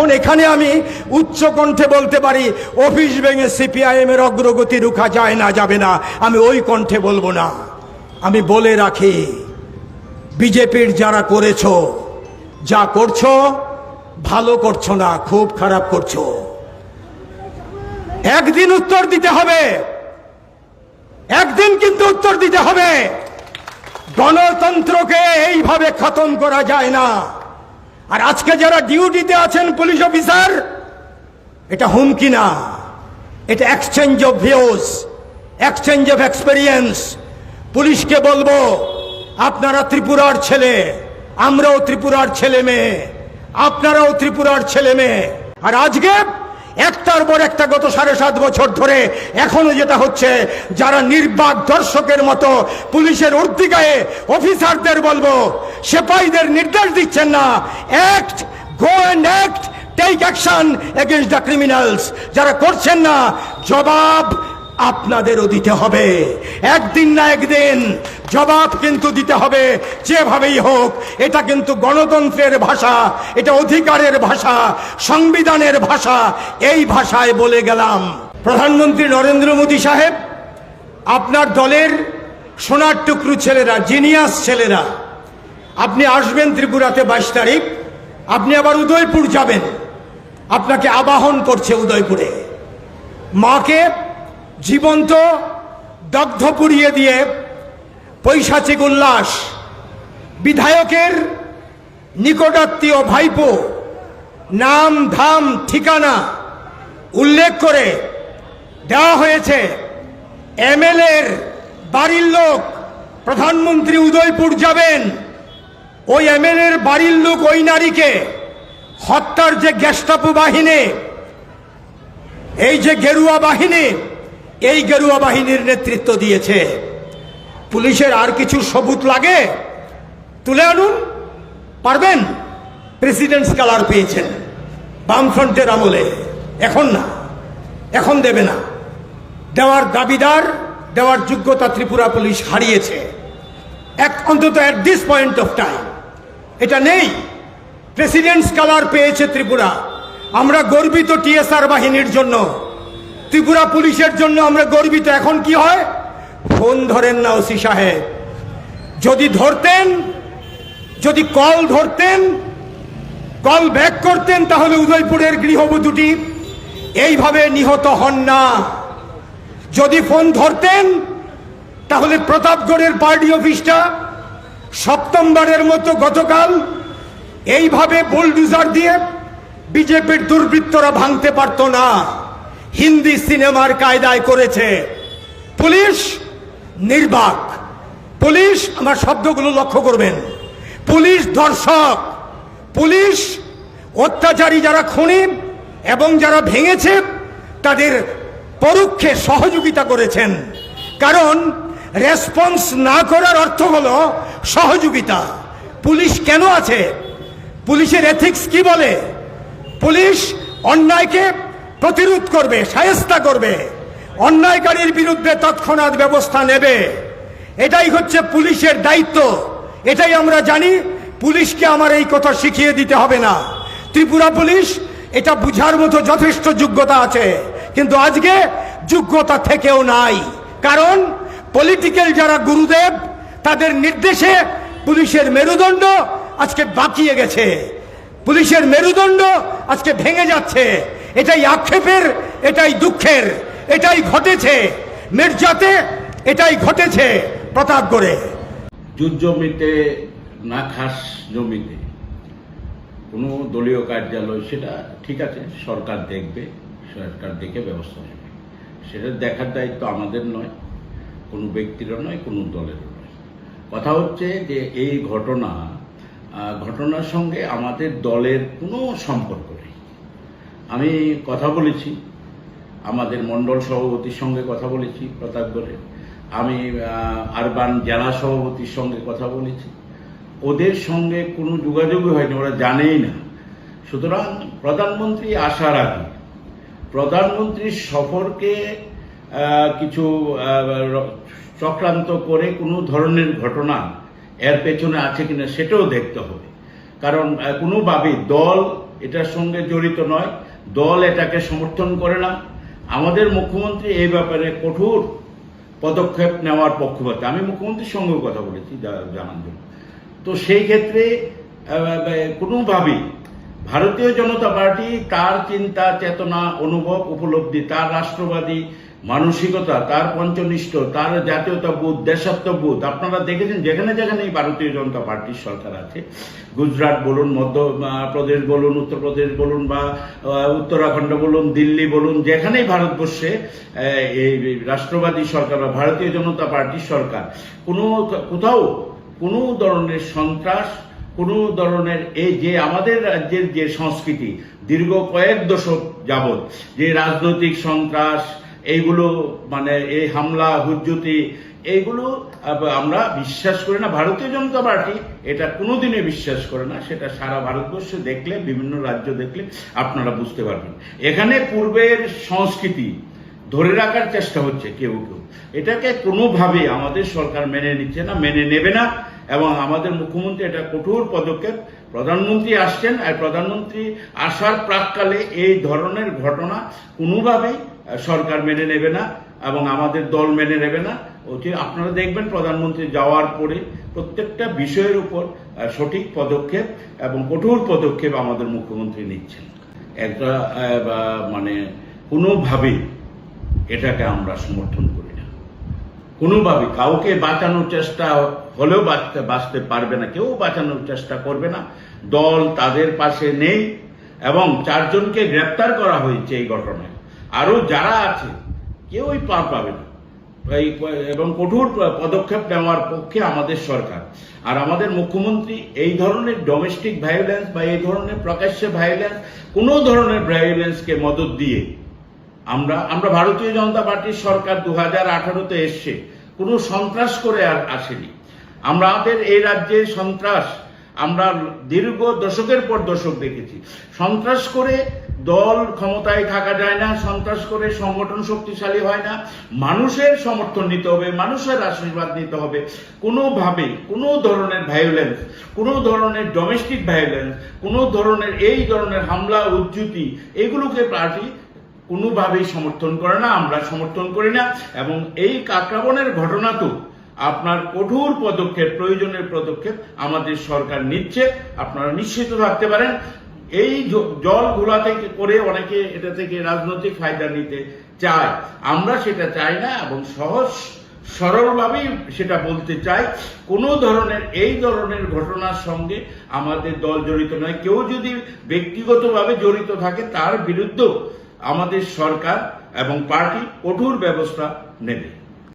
এখন এখানে আমি উচ্চ কণ্ঠে বলতে পারি, অফিস ভেঙে সিপিআইএম এর অগ্রগতি রুখা যায় না, যাবে না। আমি ওই কণ্ঠে বলব না। আমি বলে রাখি, বিজেপির যারা করেছ, যা করছ, ভালো করছ না, খুব খারাপ করছ। একদিন উত্তর দিতে হবে। একদিন কিন্তু উত্তর দিতে হবে। গণতন্ত্রকে এইভাবে খতম করা যায় না। আর আজকে যারা ডিউটিতে আছেন পুলিশ অফিসার, এটা হুমকি না। এটা exchange of views exchange of experience পুলিশকে বলব, আপনারা ত্রিপুরার ছেলে, আমরাও ত্রিপুরার ছেলে মেয়ে, আপনারাও ত্রিপুরার ছেলে মেয়ে। আর আজকে একটার পর একটা গত সাড়ে সাত বছর ধরে এখনও যেটা হচ্ছে, যারা নির্বাক দর্শকের মতো পুলিশের উর্দিগায়ে অফিসারদের বলব, সেপাইদের নির্দেশ দিচ্ছেন না। Act go and act take action against the criminals যারা করছেন না, জবাব আপনাদেরও দিতে হবে। একদিন না একদিন জবাব কিন্তু দিতে হবে। যেভাবেই হোক, এটা কিন্তু গণতন্ত্রের ভাষা, এটা অধিকারের ভাষা, সংবিধানের ভাষা, এই ভাষায় বলে গেলাম। প্রধানমন্ত্রী নরেন্দ্র মোদী সাহেব, আপনার দলের সোনার টুকরু ছেলেরা, জিনিয়াস ছেলেরা, আপনি আসবেন ত্রিপুরাতে বাইশ তারিখ, আপনি আবার উদয়পুর যাবেন। আপনাকে আবাহন করছে উদয়পুরে। মাকে জীবন্ত, দগ্ধ পুড়িয়ে দিয়ে পৈশাচিক উল্লাস। বিধায়কের নিকটাত্মীয় ভাইপো, নাম, ধাম, ঠিকানা উল্লেখ করে দেওয়া হয়েছে। এমএলএর বাড়ির লোক, প্রধানমন্ত্রী উদয়পুর যাবেন। ওই এমএলএর বাড়ির লোক ওই নারীকে হত্যার যে গ্যাস্টাপু বাহিনী, এই যে গেরুয়া বাহিনী এই গেরুয়া বাহিনীর নেতৃত্ব দিয়েছে। পুলিশের আর কিছু সবুত লাগে? তুলে আনুন। পারবেন? প্রেসিডেন্টস কালার পেয়েছেন। বামফ্রন্টের আমলে। এখন না। এখন দেবে না। দেওয়ার দাবিদার, দেওয়ার যোগ্যতা ত্রিপুরা পুলিশ হারিয়েছে। এক অন্তত at this point of time এটা নেই। প্রেসিডেন্টস কালার পেয়েছে ত্রিপুরা। আমরা গর্বিত টিএসআর বাহিনীর জন্য। ত্রিপুরা পুলিশের জন্য আমরা গর্বিত। এখন কি হয়? ফোন ধরেন না ওসি সাহেব। যদি ধরতেন, যদি কল ধরতেন, কল ব্যাক করতেন, তাহলে উদয়পুরের গৃহবধূটি এইভাবে নিহত হন না। যদি ফোন ধরতেন, তাহলে প্রতাপগড়ের পার্টি অফিসটা সপ্তমবারের মতো গতকাল এইভাবে বুলডুজার দিয়ে বিজেপির দুর্বৃত্তরা ভাঙতে পারত না। হিন্দি সিনেমার কায়দায় করেছে। পুলিশ নির্বাক। পুলিশ আমার শব্দগুলো লক্ষ্য করবেন। পুলিশ দর্শক। পুলিশ অত্যাচারী যারা খুনি এবং যারা ভেঙেছে, তাদের পরোক্ষে সহযোগিতা করেছেন। কারণ রেসপন্স না করার অর্থ হলো সহযোগিতা। পুলিশ কেন আছে? পুলিশের এথিক্স কি বলে? পুলিশ অন্যায়কে প্রতিরোধ করবে, সায়স্তা করবে। অন্যায়কারীর বিরুদ্ধে তৎক্ষণাৎ ব্যবস্থা নেবে। এটাই হচ্ছে পুলিশের দায়িত্ব। এটাই আমরা জানি, পুলিশকে আমার এই কথা শিখিয়ে দিতে হবে না। ত্রিপুরা পুলিশ, এটা বুঝার মতো যথেষ্ট যোগ্যতা আছে, কিন্তু আজকে যোগ্যতা থেকেও নাই। কারণ পলিটিক্যাল যারা গুরুদেব, তাদের নির্দেশে পুলিশের মেরুদণ্ড আজকে বাঁকিয়ে গেছে। পুলিশের মেরুদণ্ড আজকে ভেঙে যাচ্ছে। এটাই আক্ষেপের, এটাই দুঃখের, এটাই ঘটেছে। মির্জাতে এটাই ঘটেছে প্রতাপগড়ে জুট জমিতে না খাস জমিতে কোনো দলীয় কার্যালয়, সেটা ঠিক আছে, সরকার দেখবে, সরকার দেখে ব্যবস্থা নেবে। সেটা দেখার দায়িত্ব আমাদের নয়, কোনো ব্যক্তিরও নয়, কোনো দলেরও নয়। কথা হচ্ছে যে এই ঘটনা ঘটনার সঙ্গে আমাদের দলের কোনো সম্পর্ক আমি কথা বলেছি, আমাদের মণ্ডল সভাপতির সঙ্গে কথা বলেছি প্রতাপগড়ে আমি আরবান জেলা সভাপতির সঙ্গে কথা বলেছি। ওদের সঙ্গে কোনো যোগাযোগই হয়নি, ওরা জানেই না। সুতরাং প্রধানমন্ত্রী আসার আগে, প্রধানমন্ত্রীর সফরকে কিছু চক্রান্ত করে কোনো ধরনের ঘটনা এর পেছনে আছে কিনা সেটাও দেখতে হবে। কারণ কোনোভাবেই দল এটার সঙ্গে জড়িত নয়। দল এটাকে সমর্থন করে না। আমাদের মুখ্যমন্ত্রী এই ব্যাপারে কঠোর পদক্ষেপ নেওয়ার পক্ষপাতে। আমি মুখ্যমন্ত্রীর সঙ্গেও কথা বলেছি জানান জন্য তো সেই ক্ষেত্রে কোনোভাবেই ভারতীয় জনতা পার্টি তার চিন্তা, চেতনা, অনুভব, উপলব্ধি, তার রাষ্ট্রবাদী মানসিকতা, তার পঞ্চনিষ্ঠ, তার জাতীয়তাবোধ, দেশাত্মবোধ। আপনারা দেখেছেন, যেখানে যেখানে এই ভারতীয় জনতা পার্টির সরকার আছে, গুজরাট বলুন, মধ্য প্রদেশ বলুন, উত্তরপ্রদেশ বলুন বা উত্তরাখণ্ড বলুন, দিল্লি বলুন, যেখানেই ভারতবর্ষে এই রাষ্ট্রবাদী সরকার বা ভারতীয় জনতা পার্টির সরকার, কোনো কোথাও কোনো ধরনের সন্ত্রাস, কোনো ধরনের এই যে আমাদের রাজ্যের যে সংস্কৃতি, দীর্ঘ কয়েক দশক যাবৎ যে রাজনৈতিক সন্ত্রাস এইগুলো মানে এই হামলা, হুজ্জতি, এইগুলো আমরা বিশ্বাস করি না। ভারতীয় জনতা পার্টি এটা কোনোদিনই বিশ্বাস করে না। সেটা সারা ভারতবর্ষে দেখলে, বিভিন্ন রাজ্য দেখলে আপনারা বুঝতে পারবেন। এখানে পূর্বের সংস্কৃতি ধরে রাখার চেষ্টা হচ্ছে কেউ কেউ। এটাকে কোনোভাবে আমাদের সরকার মেনে নিচ্ছে না, মেনে নেবে না এবং আমাদের মুখ্যমন্ত্রী এটা কঠোর পদক্ষেপ। প্রধানমন্ত্রী আসছেন আর প্রধানমন্ত্রী আসার প্রাককালে এই ধরনের ঘটনা কোনোভাবেই সরকার মেনে নেবে না এবং আমাদের দল মেনে নেবে না। অতি আপনারা দেখবেন প্রধানমন্ত্রী যাওয়ার পরে প্রত্যেকটা বিষয়ের উপর সঠিক পদক্ষেপ এবং কঠোর পদক্ষেপ আমাদের মুখ্যমন্ত্রী নিচ্ছেন। একটা মানে কোনোভাবেই এটাকে আমরা সমর্থন করি না। কোনোভাবে কাউকে বাঁচানোর চেষ্টা হলেও বাঁচতে বাঁচতে পারবে না, কেউ বাঁচানোর চেষ্টা করবে না। দল তাদের পাশে নেই এবং চারজনকে গ্রেপ্তার করা হয়েছে এই ঘটনায়। আরও যারা আছে কেউই পার পাবে না। এই এবং কঠোর পদক্ষেপ নেওয়ার পক্ষে আমাদের সরকার। আর আমাদের মুখ্যমন্ত্রী এই ধরনের ডোমেস্টিক ভায়োলেন্স বা এই ধরনের প্রকাশ্যে ভায়োলেন্স কোনো ধরনের ভায়োলেন্সকে মদত দিয়ে আমরা আমরা ভারতীয় জনতা পার্টির সরকার দু হাজার আঠারোতে এসছে, কোনো সন্ত্রাস করে আর আসেনি। আমরা আমাদের এই রাজ্যে সন্ত্রাস আমরা দীর্ঘ দশকের পর দশক দেখেছি। সন্ত্রাস করে দল ক্ষমতায় থাকা যায় না, সন্ত্রাস করে সংগঠন শক্তিশালী হয় না। মানুষের সমর্থন নিতে হবে, মানুষের আশীর্বাদ নিতে হবে। কোনোভাবে কোনো ধরনের ভায়োলেন্স কোনো ধরনের ডোমেস্টিক ভায়োলেন্স কোনো ধরনের এই ধরনের হামলা উজ্জুতি এগুলোকে পার্টি কোনোভাবেই সমর্থন করে না, আমরা সমর্থন করি না। এবং এই কাকরাবনের ঘটনা তো আপনার কঠোর পদক্ষেপ, প্রয়োজনের পদক্ষেপ আমাদের সরকার নিচ্ছে। আপনারা নিশ্চিত থাকতে পারেন। এই জল ঘোলা থেকে করে অনেকে এটা থেকে রাজনৈতিক ফায়দা নিতে চায়। আমরা সেটা চাই না এবং সহজ, সরলভাবেই সেটা বলতে চাই। কোনো ধরনের, এই ধরনের ঘটনার সঙ্গে আমাদের দল জড়িত নয়। কেউ যদি ব্যক্তিগতভাবে জড়িত থাকে, তার বিরুদ্ধেও আমাদের সরকার এবং পার্টি কঠোর ব্যবস্থা নেবে।